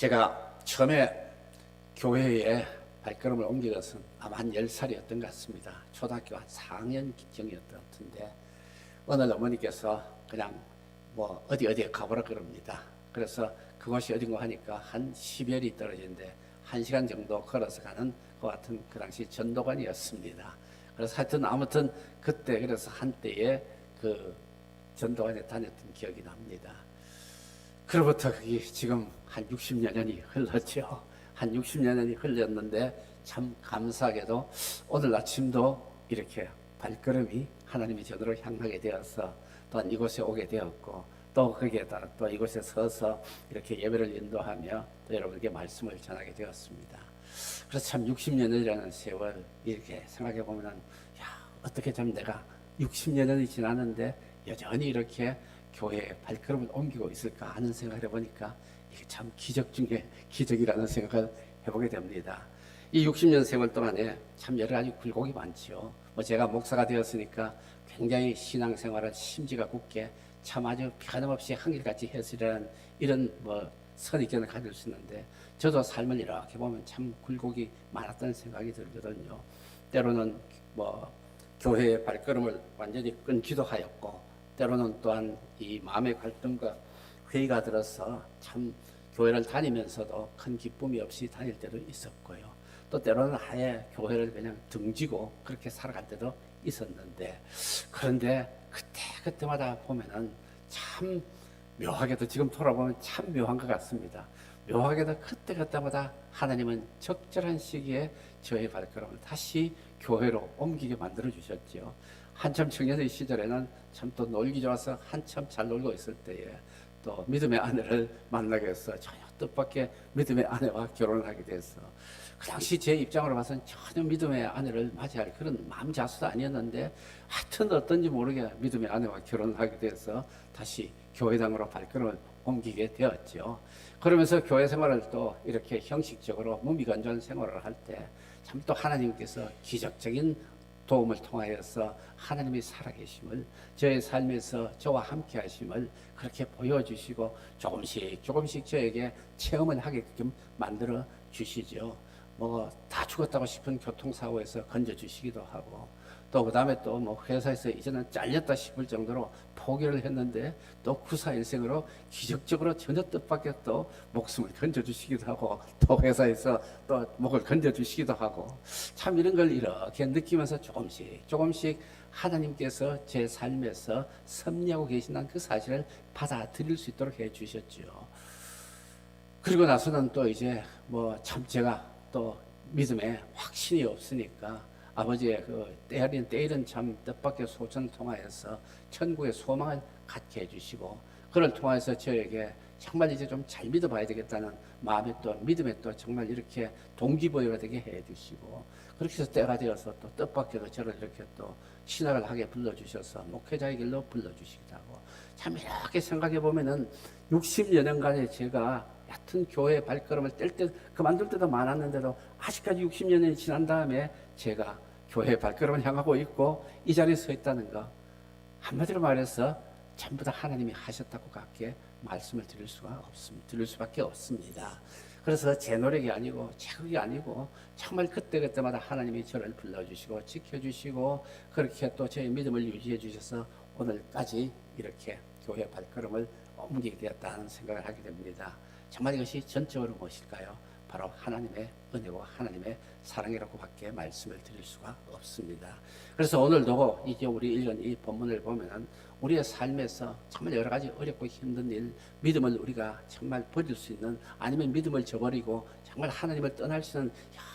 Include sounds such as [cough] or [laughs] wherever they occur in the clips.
제가 처음에 교회에 발걸음을 옮긴 것은 아마 한 10살이었던 것 같습니다. 초등학교 한 4학년 기경이었던 것 같은데 어느 어머니께서 그냥 뭐 어디 어디에 가보라 그럽니다. 그래서 그곳이 어딘가 하니까 한 10여리 떨어지는데 1시간 정도 걸어서 가는 그 같은 그 당시 전도관이었습니다. 그래서 하여튼 아무튼 그때 그래서 한때에 그 전도관에 다녔던 기억이 납니다. 그로부터 그게 지금 한 60여 년이 흘렀죠. 한 60여 년이 흘렀는데 참 감사하게도 오늘 아침도 이렇게 발걸음이 하나님의 전으로 향하게 되어서 또한 이곳에 오게 되었고 또 거기에다 또 이곳에 서서 이렇게 예배를 인도하며 또 여러분에게 말씀을 전하게 되었습니다. 그래서 참 60년이라는 세월 이렇게 생각해 보면은 야 어떻게 좀 내가 60여 년이 지났는데 여전히 이렇게 교회에 발걸음을 옮기고 있을까 하는 생각을 해보니까 이게 참 기적 중에 기적이라는 생각을 해보게 됩니다. 이 60년 세월 동안에 참 여러 가지 굴곡이 많지요. 뭐 제가 목사가 되었으니까 굉장히 신앙생활을 심지가 굳게 참 아주 변함없이 한결같이 했으라는 이런 뭐 선입견을 가질 수 있는데 저도 삶을 이렇게 보면 참 굴곡이 많았다는 생각이 들거든요. 때로는 뭐 교회의 발걸음을 완전히 끊기도 하였고 때로는 또한 이 마음의 갈등과 회의가 들어서 참 교회를 다니면서도 큰 기쁨이 없이 다닐 때도 있었고요. 또 때로는 아예 교회를 그냥 등지고 그렇게 살아갈 때도 있었는데 그런데 그때 그때마다 보면은 참 묘하게도 지금 돌아보면 참 묘한 것 같습니다. 묘하게도 그때 그때마다 하나님은 적절한 시기에 저의 발걸음을 다시 교회로 옮기게 만들어 주셨지요. 한참 청년의 시절에는 참 또 놀기 좋아서 한참 잘 놀고 있을 때에 또 믿음의 아내를 만나게 해서 전혀 뜻밖의 믿음의 아내와 결혼을 하게 돼서 그 당시 제 입장으로 봐서는 전혀 믿음의 아내를 맞이할 그런 마음 자수도 아니었는데 하여튼 어떤지 모르게 믿음의 아내와 결혼을 하게 돼서 다시 교회당으로 발걸음을 옮기게 되었죠. 그러면서 교회 생활을 또 이렇게 형식적으로 무미건조한 생활을 할 때 참 또 하나님께서 기적적인 도움을 통하여서 하나님이 살아계심을 저의 삶에서 저와 함께 하심을 그렇게 보여주시고 조금씩 조금씩 저에게 체험을 하게끔 만들어 주시죠. 뭐 다 죽었다고 싶은 교통사고에서 건져주시기도 하고 또 그 다음에 또 뭐 회사에서 이제는 잘렸다 싶을 정도로 포기를 했는데 또 구사 일생으로 기적적으로 전혀 뜻밖의 또 목숨을 건져 주시기도 하고 또 회사에서 또 목을 건져 주시기도 하고 참 이런 걸 이렇게 느끼면서 조금씩 조금씩 하나님께서 제 삶에서 섭리하고 계신다는 그 사실을 받아들일 수 있도록 해 주셨죠. 그리고 나서는 또 이제 뭐 참 제가 또 믿음에 확신이 없으니까 아버지의 그 때이른 때이른 참 뜻밖의 소천을 통하여서 천국의 소망을 갖게 해주시고 그를 통해서 저에게 정말 이제 좀 잘 믿어봐야 되겠다는 마음에 또 믿음에 또 정말 이렇게 동기부여가 되게 해주시고 그렇게 해서 때가 되어서 또 뜻밖에도 저를 이렇게 또 신학을 하게 불러주셔서 목회자의 길로 불러주시기도 하고 참 이렇게 생각해 보면은 60여 년간의 제가 얕은 교회 발걸음을 뗄 때 그만둘 때도 많았는데도 아직까지 60여 년이 지난 다음에 제가 교회 발걸음을 향하고 있고 이 자리에 서 있다는 거 한마디로 말해서 전부 다 하나님이 하셨다고 갖게 말씀을 드릴 수가 없습니다. 드릴 수밖에 없습니다. 그래서 제 노력이 아니고 제 그게 아니고 정말 그때 그때마다 하나님이 저를 불러주시고 지켜주시고 그렇게 또 저의 믿음을 유지해 주셔서 오늘까지 이렇게 교회 발걸음을 옮기게 되었다는 생각을 하게 됩니다. 정말 이것이 전적으로 무엇일까요? 바로 하나님의 은혜고 하나님의 사랑이라고밖에 말씀을 드릴 수가 없습니다. 그래서 오늘도 이제 우리 읽은 이 본문을 보면은 우리의 삶에서 정말 여러 가지 어렵고 힘든 일, 믿음을 우리가 정말 버릴 수 있는 아니면 믿음을 저버리고 정말 하나님을 떠날 수 있는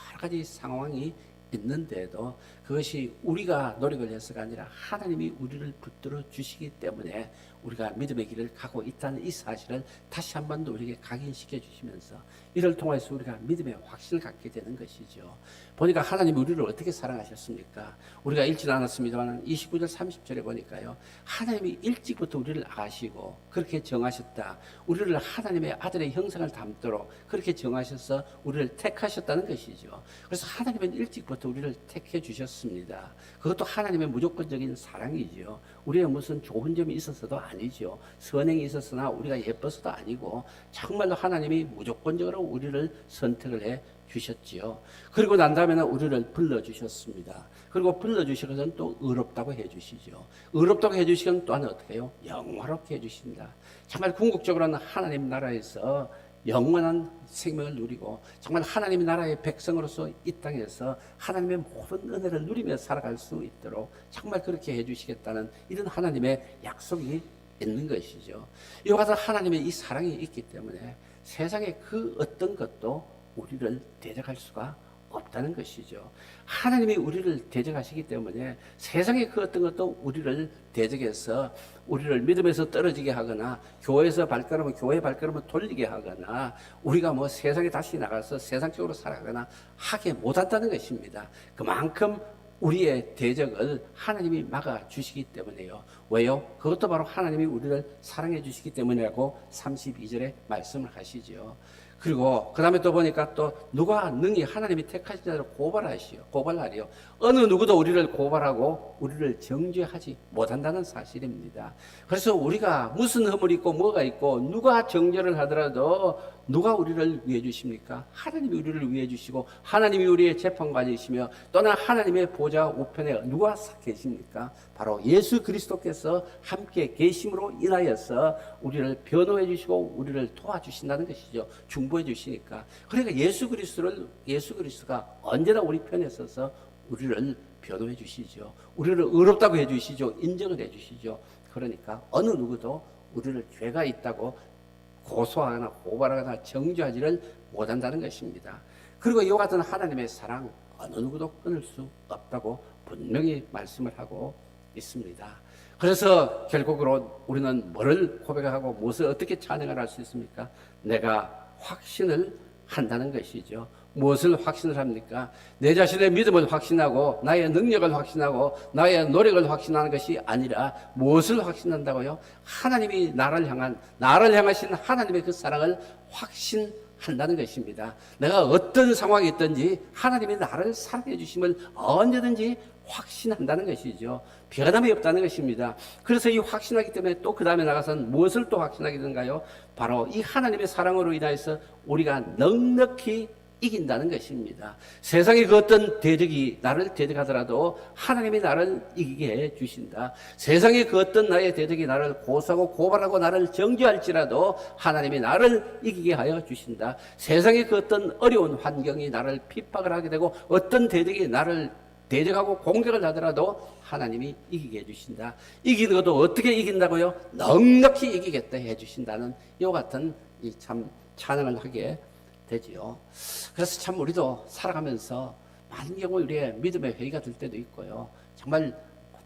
여러 가지 상황이 있는데도 그것이 우리가 노력을 해서가 아니라 하나님이 우리를 붙들어 주시기 때문에 우리가 믿음의 길을 가고 있다는 이 사실을 다시 한 번 더 우리에게 각인시켜 주시면서 이를 통해서 우리가 믿음의 확신을 갖게 되는 것이죠. 보니까 하나님이 우리를 어떻게 사랑하셨습니까? 우리가 읽지 않았습니다만 29절 30절에 보니까요. 하나님이 일찍부터 우리를 아시고 그렇게 정하셨다. 우리를 하나님의 아들의 형상을 담도록 그렇게 정하셔서 우리를 택하셨다는 것이죠. 그래서 하나님은 일찍부터 우리를 택해 주셨습니다. 그것도 하나님의 무조건적인 사랑이지요. 우리의 무슨 좋은 점이 있어서도 아니 죠. 선행이 있었으나 우리가 예뻐서도 아니고 정말로 하나님이 무조건적으로 우리를 선택을 해 주셨지요. 그리고 난 다음에는 우리를 불러 주셨습니다. 그리고 불러 주시고는 또 의롭다고 해 주시죠. 의롭다고 해 주시면 또한 어떻게 해요? 영화롭게 해 주신다. 정말 궁극적으로는 하나님 나라에서 영원한 생명을 누리고 정말 하나님의 나라의 백성으로서 이 땅에서 하나님의 모든 은혜를 누리며 살아갈 수 있도록 정말 그렇게 해주시겠다는 이런 하나님의 약속이 있는 것이죠. 이와 같은 하나님의 이 사랑이 있기 때문에 세상의 그 어떤 것도 우리를 대적할 수가 없다는 것이죠. 하나님이 우리를 대적하시기 때문에 세상의 그 어떤 것도 우리를 대적해서 우리를 믿음에서 떨어지게 하거나 교회에서 발걸음을 교회 발걸음을 돌리게 하거나 우리가 뭐 세상에 다시 나가서 세상적으로 살아가거나 하게 못한다는 것입니다. 그만큼 우리의 대적을 하나님이 막아 주시기 때문에요. 왜요? 그것도 바로 하나님이 우리를 사랑해 주시기 때문이라고 32절에 말씀을 하시죠. 그리고 그 다음에 또 보니까 또 누가 능히 하나님이 택하신 자를 고발하시오. 고발하리요. 어느 누구도 우리를 고발하고 우리를 정죄하지 못한다는 사실입니다. 그래서 우리가 무슨 허물이 있고 뭐가 있고 누가 정죄를 하더라도 누가 우리를 위해 주십니까? 하나님이 우리를 위해 주시고 하나님이 우리의 재판관이시며 또는 하나님의 보좌 우편에 누가 계십니까? 바로 예수 그리스도께서 함께 계심으로 인하여서 우리를 변호해 주시고 우리를 도와주신다는 것이죠. 중보해 주시니까. 그러니까 예수 그리스도를 예수 그리스도가 언제나 우리 편에 서서 우리를 변호해 주시죠. 우리를 의롭다고 해 주시죠. 인정을 해 주시죠. 그러니까 어느 누구도 우리를 죄가 있다고 고소하거나 고발하거나 정죄하지를 못한다는 것입니다. 그리고 이와 같은 하나님의 사랑 어느 누구도 끊을 수 없다고 분명히 말씀을 하고 있습니다. 그래서 결국으로 우리는 뭐를 고백하고 무엇을 어떻게 찬양을 할 수 있습니까? 내가 확신을 한다는 것이죠. 무엇을 확신을 합니까? 내 자신의 믿음을 확신하고 나의 능력을 확신하고 나의 노력을 확신하는 것이 아니라 무엇을 확신한다고요? 하나님이 나를 향한 나를 향하신 하나님의 그 사랑을 확신 한다는 것입니다. 내가 어떤 상황이 있든지 하나님이 나를 사랑해 주심을 언제든지 확신한다는 것이죠. 변함이 없다는 것입니다. 그래서 이 확신하기 때문에 또 그 다음에 나가서는 무엇을 또 확신하게 되는가요? 바로 이 하나님의 사랑으로 인하여서 우리가 넉넉히 이긴다는 것입니다. 세상의 그 어떤 대적이 나를 대적하더라도 하나님이 나를 이기게 해 주신다. 세상의 그 어떤 나의 대적이 나를 고소하고 고발하고 나를 정죄할지라도 하나님이 나를 이기게 하여 주신다. 세상의 그 어떤 어려운 환경이 나를 핍박을 하게 되고 어떤 대적이 나를 대적하고 공격을 하더라도 하나님이 이기게 해주신다. 이기는 것도 어떻게 이긴다고요? 넉넉히 이기겠다 해주신다는 이와 같은 이 참 찬양을 하게 되지요. 그래서 참 우리도 살아가면서 많은 경우 우리의 믿음의 회의가 들 때도 있고요. 정말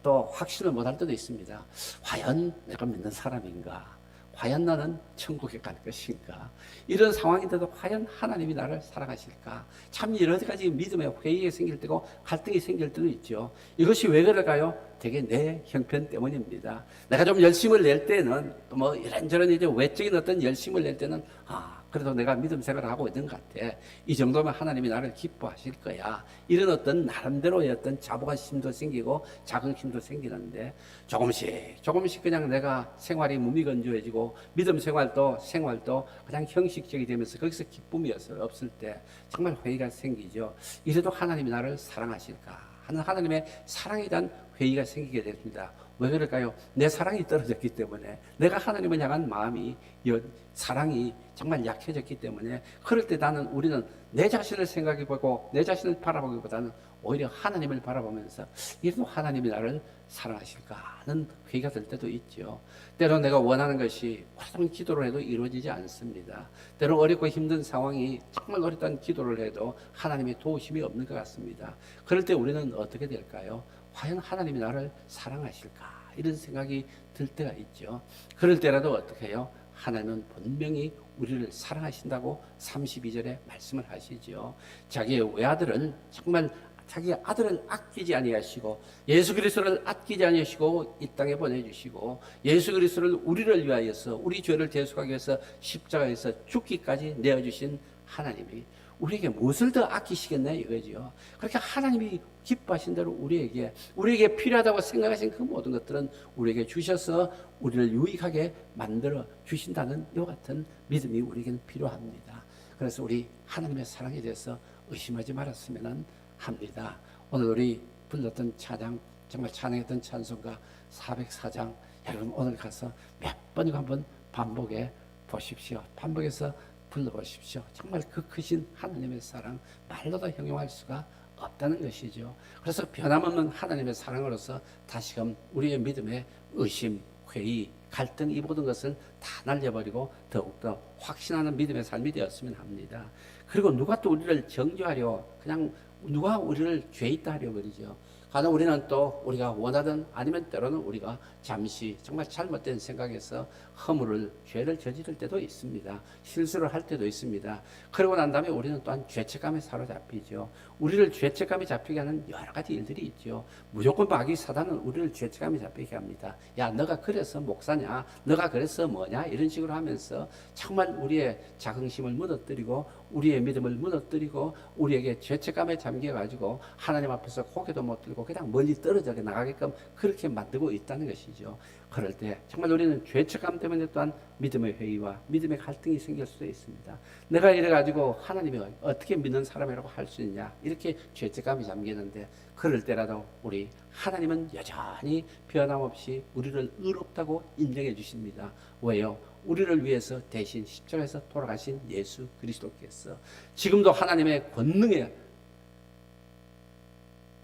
또 확신을 못할 때도 있습니다. 과연 내가 믿는 사람인가? 과연 나는 천국에 갈 것인가? 이런 상황인데도 과연 하나님이 나를 사랑하실까? 참 여러 가지 믿음의 회의가 생길 때고 갈등이 생길 때도 있죠. 이것이 왜 그럴까요? 되게 내 형편 때문입니다. 내가 좀 열심을 낼 때는 또 뭐 이런저런 이제 외적인 어떤 열심을 낼 때는 아 그래도 내가 믿음 생활을 하고 있는 것 같아. 이 정도면 하나님이 나를 기뻐하실 거야. 이런 어떤 나름대로의 어떤 자부심도 생기고 자긍심도 생기는데 조금씩 조금씩 그냥 내가 생활이 무미건조해지고 믿음 생활도 생활도 그냥 형식적이 되면서 거기서 기쁨이 없을 때 정말 회의가 생기죠. 이래도 하나님이 나를 사랑하실까 하는 하나님의 사랑에 대한 회의가 생기게 됩니다. 왜 그럴까요? 내 사랑이 떨어졌기 때문에 내가 하나님을 향한 마음이 사랑이 정말 약해졌기 때문에 그럴 때 나는 우리는 내 자신을 생각해 보고 내 자신을 바라보기보다는 오히려 하나님을 바라보면서 이래도 하나님이 나를 사랑하실까 하는 회의가 될 때도 있죠. 때로 내가 원하는 것이 오랫동안 기도를 해도 이루어지지 않습니다. 때로 어렵고 힘든 상황이 정말 어렵다는 기도를 해도 하나님의 도우심이 없는 것 같습니다. 그럴 때 우리는 어떻게 될까요? 과연 하나님이 나를 사랑하실까? 이런 생각이 들 때가 있죠. 그럴 때라도 어떻게 해요? 하나님은 분명히 우리를 사랑하신다고 32절에 말씀을 하시죠. 자기의 외아들을 정말 자기 아들을 아끼지 아니하시고 예수 그리스도를 아끼지 아니하시고 이 땅에 보내주시고 예수 그리스도를 우리를 위하여서 우리 죄를 대속하기 위해서 십자가에서 죽기까지 내어주신 하나님이 우리에게 무엇을 더 아끼시겠냐 이거죠. 그렇게 하나님이 기뻐하신 대로 우리에게 우리에게 필요하다고 생각하신 그 모든 것들은 우리에게 주셔서 우리를 유익하게 만들어 주신다는 이와 같은 믿음이 우리에게는 필요합니다. 그래서 우리 하나님의 사랑에 대해서 의심하지 말았으면 합니다. 오늘 우리 불렀던 찬양 정말 찬양했던 찬송가 404장 여러분 오늘 가서 몇 번이고 한번 반복해 보십시오. 반복해서 불러보십시오. 정말 그 크신 하나님의 사랑 말로도 형용할 수가 없다는 것이죠. 그래서 변함없는 하나님의 사랑으로서 다시금 우리의 믿음의 의심, 회의, 갈등 이 모든 것을 다 날려버리고 더욱더 확신하는 믿음의 삶이 되었으면 합니다. 그리고 누가 또 우리를 정죄하려 그냥 누가 우리를 죄 있다 하려 그러죠. 가령 우리는 또 우리가 원하든 아니면 때로는 우리가 잠시 정말 잘못된 생각에서 허물을 죄를 저지를 때도 있습니다. 실수를 할 때도 있습니다. 그러고 난 다음에 우리는 또한 죄책감에 사로잡히죠. 우리를 죄책감에 잡히게 하는 여러 가지 일들이 있죠. 무조건 마귀 사단은 우리를 죄책감에 잡히게 합니다. 야, 너가 그래서 목사냐? 너가 그래서 뭐냐? 이런 식으로 하면서 정말 우리의 자긍심을 무너뜨리고 우리의 믿음을 무너뜨리고 우리에게 죄책감에 잠겨 가지고 하나님 앞에서 고개도 못 들고 그냥 멀리 떨어져 나가게끔 그렇게 만들고 있다는 것이죠. 그럴 때 정말 우리는 죄책감 때문에 또한 믿음의 회의와 믿음의 갈등이 생길 수도 있습니다. 내가 이래 가지고 하나님이 어떻게 믿는 사람이라고 할 수 있냐 이렇게 죄책감이 잠기는데 그럴 때라도 우리 하나님은 여전히 변함없이 우리를 의롭다고 인정해 주십니다. 왜요? 우리를 위해서 대신 십자가에서 돌아가신 예수 그리스도께서 지금도 하나님의 권능에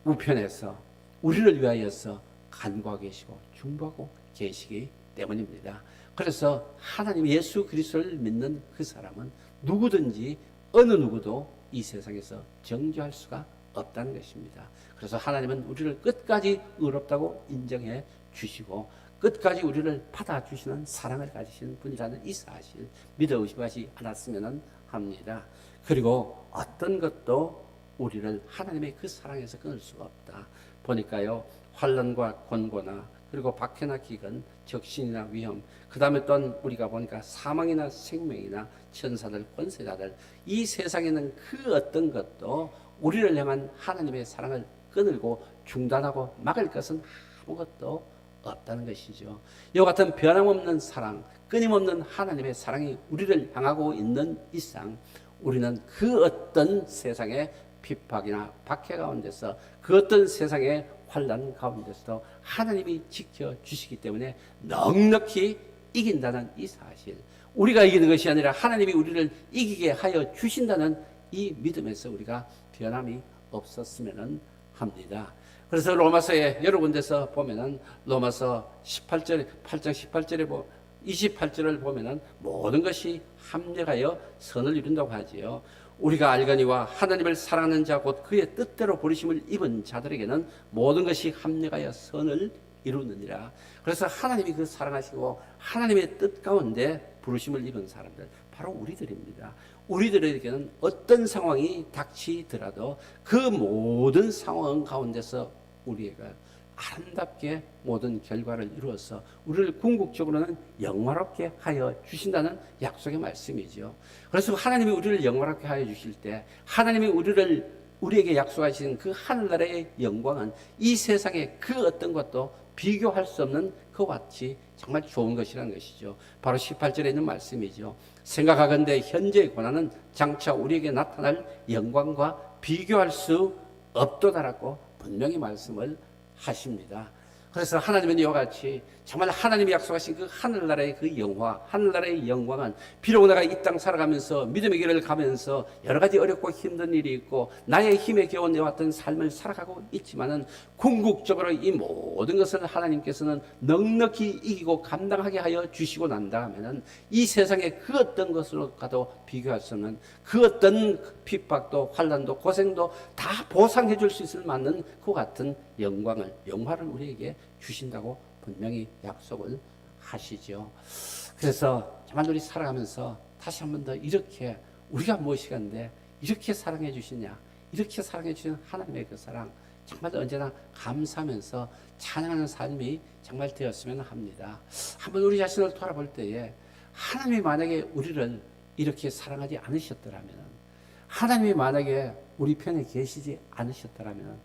우편에서 우리를 위하여서 간구하고 계시고 중보하고 계시기 때문입니다. 그래서 하나님 예수 그리스도를 믿는 그 사람은 누구든지 어느 누구도 이 세상에서 정죄할 수가 없다는 것입니다. 그래서 하나님은 우리를 끝까지 의롭다고 인정해 주시고 끝까지 우리를 받아주시는 사랑을 가지신 분이라는 이 사실 믿어 의심하지 않았으면 합니다. 그리고 어떤 것도 우리를 하나님의 그 사랑에서 끊을 수가 없다. 보니까요 환란과 권고나 그리고 박해나 기근, 적신이나 위험, 그 다음에 또한 우리가 보니까 사망이나 생명이나 천사들, 권세자들 이 세상에는 그 어떤 것도 우리를 향한 하나님의 사랑을 끊을고 중단하고 막을 것은 아무것도 없다는 것이죠. 이와 같은 변함없는 사랑, 끊임없는 하나님의 사랑이 우리를 향하고 있는 이상 우리는 그 어떤 세상의 핍박이나 박해 가운데서 그 어떤 세상의 환란 가운데서도 하나님이 지켜 주시기 때문에 넉넉히 이긴다는 이 사실. 우리가 이기는 것이 아니라 하나님이 우리를 이기게 하여 주신다는 이 믿음에서 우리가 변함이 없었으면 합니다. 그래서 로마서에 여러 군데서 보면은 로마서 18절 8장 18절에 보 28절을 보면은 모든 것이 합력하여 선을 이룬다고 하지요. 우리가 알거니와 하나님을 사랑하는 자 곧 그의 뜻대로 부르심을 입은 자들에게는 모든 것이 합력하여 선을 이루느니라. 그래서 하나님이 그 사랑하시고 하나님의 뜻 가운데 부르심을 입은 사람들 바로 우리들입니다. 우리들에게는 어떤 상황이 닥치더라도 그 모든 상황 가운데서 우리가 아름답게 모든 결과를 이루어서 우리를 궁극적으로는 영화롭게 하여 주신다는 약속의 말씀이죠. 그래서 하나님이 우리를 영화롭게 하여 주실 때 하나님이 우리를 우리에게 약속하신 그 하늘나라의 영광은 이 세상의 그 어떤 것도 비교할 수 없는 그와 같이 정말 좋은 것이라는 것이죠. 바로 18절에 있는 말씀이죠. 생각하건대 현재의 고난은 장차 우리에게 나타날 영광과 비교할 수 없도다라고 분명히 말씀을 하십니다. 그래서 하나님은 이와 같이 정말 하나님이 약속하신 그 하늘나라의 그 영화, 하늘나라의 영광은 비록 내가 이 땅 살아가면서 믿음의 길을 가면서 여러 가지 어렵고 힘든 일이 있고 나의 힘에 겨워 내왔던 삶을 살아가고 있지만은 궁극적으로 이 모든 것을 하나님께서는 넉넉히 이기고 감당하게 하여 주시고 난 다음에는 이 세상의 그 어떤 것으로 가도 비교할 수 없는 그 어떤 핍박도 환란도 고생도 다 보상해 줄 수 있을 만한 그 같은 영광을 영화를 우리에게 주신다고 분명히 약속을 하시죠. 그래서 정말 우리 살아가면서 다시 한 번 더 이렇게 우리가 무엇이간데 이렇게 사랑해 주시냐 이렇게 사랑해 주시는 하나님의 그 사랑 정말 언제나 감사하면서 찬양하는 삶이 정말 되었으면 합니다. 한번 우리 자신을 돌아볼 때에 하나님이 만약에 우리를 이렇게 사랑하지 않으셨더라면 하나님이 만약에 우리 편에 계시지 않으셨더라면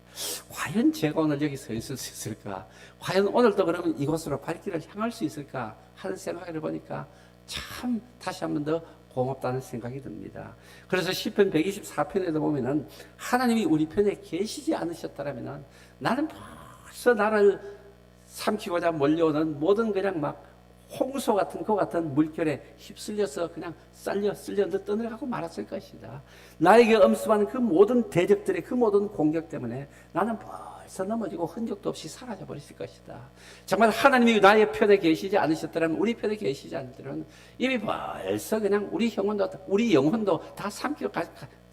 과연 제가 오늘 여기 서 있을 수 있을까? 과연 오늘도 그러면 이곳으로 발길을 향할 수 있을까? 하는 생각을 해보니까 참 다시 한 번 더 고맙다는 생각이 듭니다. 그래서 시편 124편에도 보면은 하나님이 우리 편에 계시지 않으셨더라면 나는 벌써 나를 삼키고자 몰려오는 모든 그냥 막 홍수 같은 그 같은 물결에 휩쓸려서 그냥 쌀려 쓸려 떠내려가고 말았을 것이다. 나에게 엄습하는 그 모든 대적들의 그 모든 공격 때문에 나는 벌써 넘어지고 흔적도 없이 사라져 버렸을 것이다. 정말 하나님이 나의 편에 계시지 않으셨더라면 우리 편에 계시지 않으면 이미 벌써 그냥 우리 영혼도 우리 영혼도 다 삼키고 가,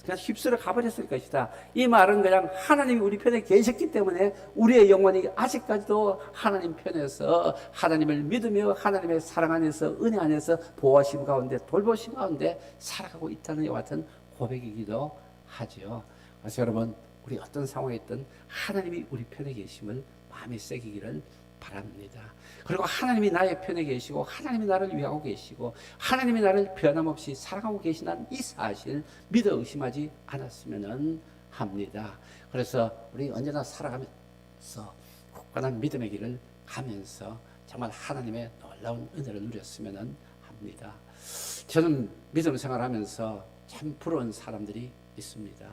가- 그냥 휩쓸어 가버렸을 것이다. 이 말은 그냥 하나님이 우리 편에 계셨기 때문에 우리의 영혼이 아직까지도 하나님 편에서 하나님을 믿으며 하나님의 사랑 안에서 은혜 안에서 보호하심 가운데 돌보심 가운데 살아가고 있다는 이와 같은 고백이기도 하지요. 그래서 여러분 우리 어떤 상황에 있든 하나님이 우리 편에 계심을 마음에 새기기를 바랍니다. 그리고 하나님이 나의 편에 계시고 하나님이 나를 위하고 계시고 하나님이 나를 변함없이 사랑하고 계시다는 이 사실 믿어 의심하지 않았으면 합니다. 그래서 우리 언제나 살아가면서 굳건한 믿음의 길을 가면서 정말 하나님의 놀라운 은혜를 누렸으면 합니다. 저는 믿음 생활하면서 참 부러운 사람들이 있습니다.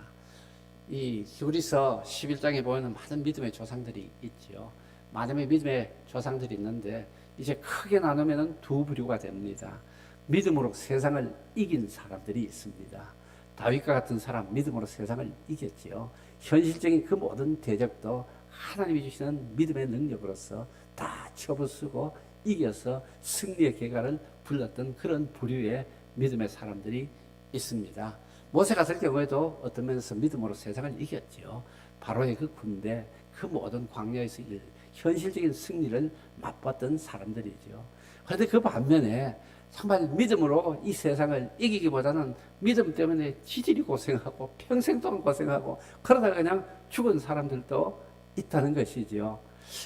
이 히브리서 11장에 보면 많은 믿음의 조상들이 있지요. 많은 믿음의 조상들이 있는데 이제 크게 나누면 두 부류가 됩니다. 믿음으로 세상을 이긴 사람들이 있습니다. 다윗과 같은 사람 믿음으로 세상을 이겼지요. 현실적인 그 모든 대적도 하나님이 주시는 믿음의 능력으로서 다 쳐부수고 이겨서 승리의 계가를 불렀던 그런 부류의 믿음의 사람들이 있습니다. 모세가 될 경우에도 어떤 면에서 믿음으로 세상을 이겼지요. 바로의 그 군대, 그 모든 광야에서 일, 현실적인 승리를 맛봤던 사람들이죠. 그런데 그 반면에 정말 믿음으로 이 세상을 이기기보다는 믿음 때문에 지질이 고생하고 평생 동안 고생하고 그러다가 그냥 죽은 사람들도 있다는 것이지요.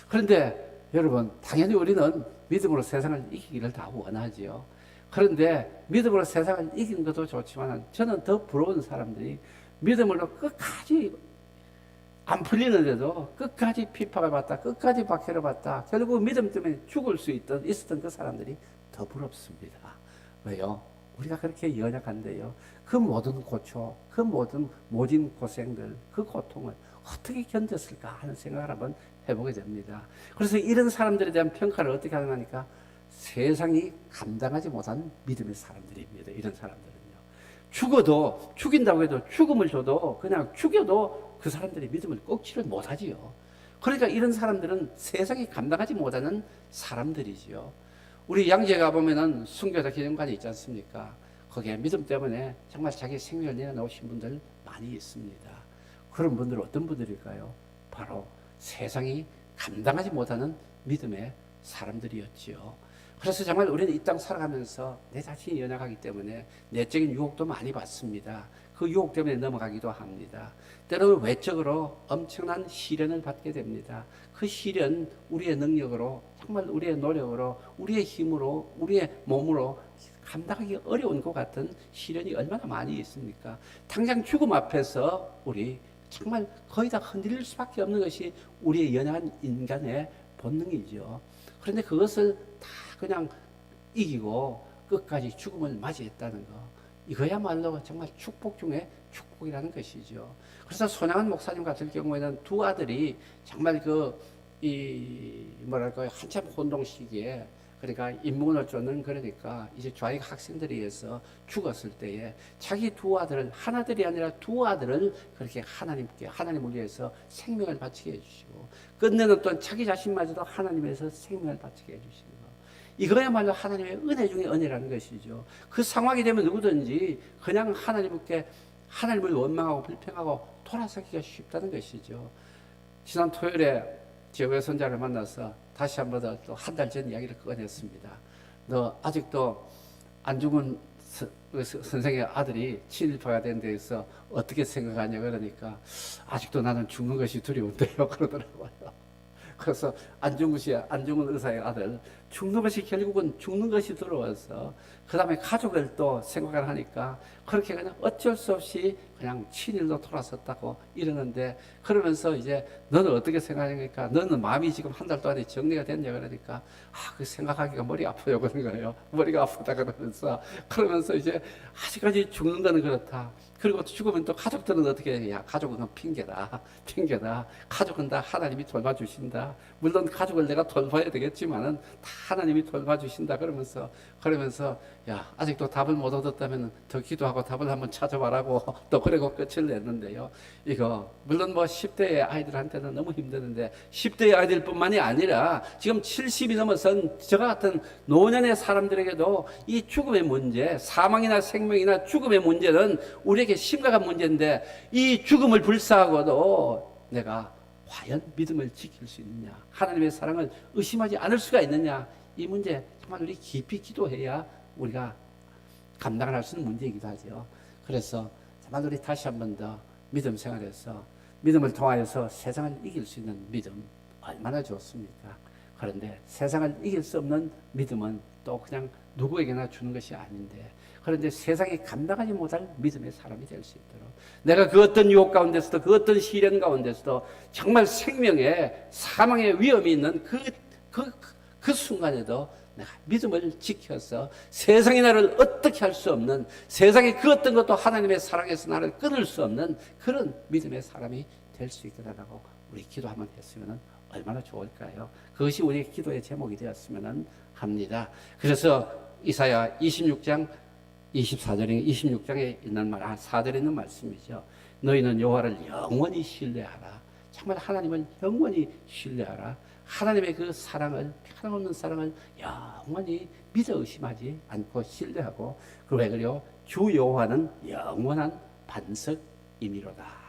그런데 여러분, 당연히 우리는 믿음으로 세상을 이기기를 다 원하지요. 그런데 믿음으로 세상을 이긴 것도 좋지만 저는 더 부러운 사람들이 믿음으로 끝까지 안 풀리는데도 끝까지 비판을 받다, 끝까지 박해를 받다, 결국 믿음 때문에 죽을 수 있던, 있었던 그 사람들이 더 부럽습니다. 왜요? 우리가 그렇게 연약한데요. 그 모든 고초, 그 모든 모진 고생들, 그 고통을 어떻게 견뎠을까 하는 생각을 한번 해보게 됩니다. 그래서 이런 사람들에 대한 평가를 어떻게 하느니까 세상이 감당하지 못한 믿음의 사람들입니다. 이런 사람들은요. 죽어도, 죽인다고 해도 죽음을 줘도 그냥 죽여도 그 사람들이 믿음을 꺾지를 못하지요. 그러니까 이런 사람들은 세상이 감당하지 못하는 사람들이지요. 우리 양재 가보면은 순교자 기념관이 있지 않습니까? 거기에 믿음 때문에 정말 자기 생명을 내어놓으신 분들 많이 있습니다. 그런 분들은 어떤 분들일까요? 바로 세상이 감당하지 못하는 믿음의 사람들이었지요. 그래서 정말 우리는 이 땅 살아가면서 내 자신이 연약하기 때문에 내적인 유혹도 많이 받습니다. 그 유혹 때문에 넘어가기도 합니다. 때로는 외적으로 엄청난 시련을 받게 됩니다. 그 시련 우리의 능력으로 정말 우리의 노력으로 우리의 힘으로 우리의 몸으로 감당하기 어려운 것 같은 시련이 얼마나 많이 있습니까? 당장 죽음 앞에서 우리 정말 거의 다 흔들릴 수밖에 없는 것이 우리의 연약한 인간의 본능이죠. 그런데 그것을 다 그냥 이기고 끝까지 죽음을 맞이했다는 거. 이거야말로 정말 축복 중에 축복이라는 것이죠. 그래서 손양한 목사님 같은 경우에는 두 아들이 정말 그, 이, 뭐랄까요, 한참 혼동 시기에 그러니까 인문을 쫓는 그러니까 이제 좌익 학생들에 의해서 죽었을 때에 자기 두 아들을 하나들이 아니라 두 아들을 그렇게 하나님께 하나님을 위해서 생명을 바치게 해주시고 끝내는 또 자기 자신마저도 하나님에서 생명을 바치게 해주시는 거 이거야말로 하나님의 은혜 중에 은혜라는 것이죠. 그 상황이 되면 누구든지 그냥 하나님께 하나님을 원망하고 불평하고 돌아서기가 쉽다는 것이죠. 지난 토요일에 제 외손자를 만나서 다시 한 번더또한달 전 이야기를 꺼냈습니다. 너 아직도 안중근 서- 그 서- 선생의 아들이 친일파가 된 데에서 어떻게 생각하냐 그러니까 아직도 나는 죽는 것이 두려운데요 [laughs] 그러더라고요. 그래서 안중근 씨, 안중근 의사의 아들 죽는 것이 결국은 죽는 것이 들어와서 그 다음에 가족을 또 생각을 하니까 그렇게 그냥 어쩔 수 없이 그냥 친일로 돌아섰다고 이러는데 그러면서 이제 너는 어떻게 생각하니까 너는 마음이 지금 한 달 동안에 정리가 됐냐 그러니까 아 그 생각하기가 머리 아파요 그런 거예요. 머리가 아프다 그러면서. 그러면서 이제 아직까지 죽는 거는 그렇다 그리고 또 죽으면 또 가족들은 어떻게 해 야 가족은 핑계다. [laughs] 핑계다. 가족은 다 하나님이 돌봐주신다. 물론 가족을 내가 돌봐야 되겠지만은 다 하나님이 돌봐주신다 그러면서 그러면서 야 아직도 답을 못 얻었다면 더 기도하고 답을 한번 찾아봐라고 [laughs] 또 그러고 끝을 냈는데요. 이거 물론 뭐 10대의 아이들한테는 너무 힘드는데 10대의 아이들뿐만이 아니라 지금 70이 넘어선 저 같은 노년의 사람들에게도 이 죽음의 문제 사망이나 생명이나 죽음의 문제는 우리 에게 심각한 문제인데 이 죽음을 불사하고도 내가 과연 믿음을 지킬 수 있느냐 하나님의 사랑을 의심하지 않을 수가 있느냐 이 문제 정말 우리 깊이 기도해야 우리가 감당을 할 수 있는 문제이기도 하죠 그래서 정말 우리 다시 한 번 더 믿음 생활에서 믿음을 통하여서 세상을 이길 수 있는 믿음 얼마나 좋습니까 그런데 세상을 이길 수 없는 믿음은 또 그냥 누구에게나 주는 것이 아닌데 그런데 세상에 감당하지 못할 믿음의 사람이 될 수 있도록 내가 그 어떤 유혹 가운데서도 그 어떤 시련 가운데서도 정말 생명에 사망의 위험이 있는 그, 그, 그 순간에도 내가 믿음을 지켜서 세상이 나를 어떻게 할 수 없는 세상의 그 어떤 것도 하나님의 사랑에서 나를 끊을 수 없는 그런 믿음의 사람이 될 수 있게 달라고 우리 기도 한번 했으면 얼마나 좋을까요? 그것이 우리의 기도의 제목이 되었으면 합니다. 그래서 이사야 26장 24절에 26장에 있는 말, 아, 4절에 있는 말씀이죠. 너희는 여호와를 영원히 신뢰하라. 정말 하나님을 영원히 신뢰하라. 하나님의 그 사랑을 변함없는 사랑을 영원히 믿어 의심하지 않고 신뢰하고 그왜 그래요? 주 여호와는 영원한 반석이미로다.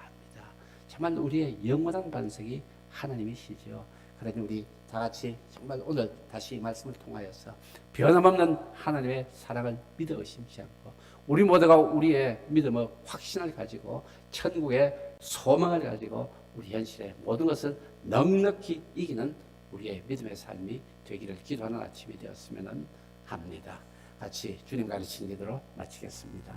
정말 우리의 영원한 반석이 하나님이시죠. 그러니 우리 다 같이 정말 오늘 다시 이 말씀을 통하여서 변함없는 하나님의 사랑을 믿어 의심치 않고 우리 모두가 우리의 믿음의 확신을 가지고 천국의 소망을 가지고 우리 현실의 모든 것을 넉넉히 이기는 우리의 믿음의 삶이 되기를 기도하는 아침이 되었으면 합니다. 같이 주님 가르친 기도로 마치겠습니다.